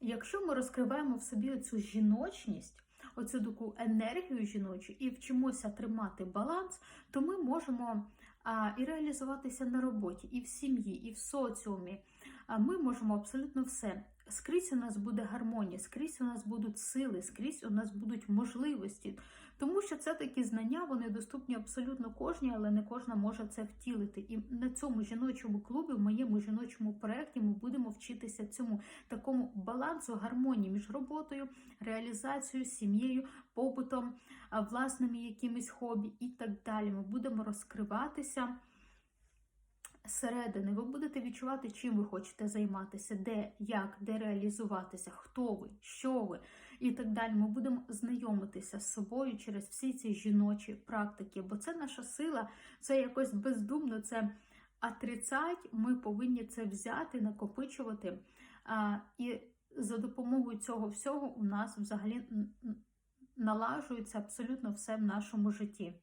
Якщо ми розкриваємо в собі оцю жіночність, оцю таку енергію жіночу і вчимося тримати баланс, то ми можемо а, і реалізуватися на роботі, і в сім'ї, і в соціумі. А ми можемо абсолютно все. Скрізь у нас буде гармонія, скрізь у нас будуть сили, скрізь у нас будуть можливості. Тому що це такі знання, вони доступні абсолютно кожній, але не кожна може це втілити. І на цьому жіночому клубі, в моєму жіночому проєкті, ми будемо вчитися цьому такому балансу, гармонії між роботою, реалізацією, сім'єю, побутом, власними якимись хобі і так далі. Ми будемо розкриватися. Зсередини ви будете відчувати, чим ви хочете займатися, де, як, де реалізуватися, хто ви, що ви і так далі. Ми будемо знайомитися з собою через всі ці жіночі практики, бо це наша сила, це якось бездумно, це отрицать, ми повинні це взяти, накопичувати. А, І за допомогою цього всього у нас взагалі налажується абсолютно все в нашому житті.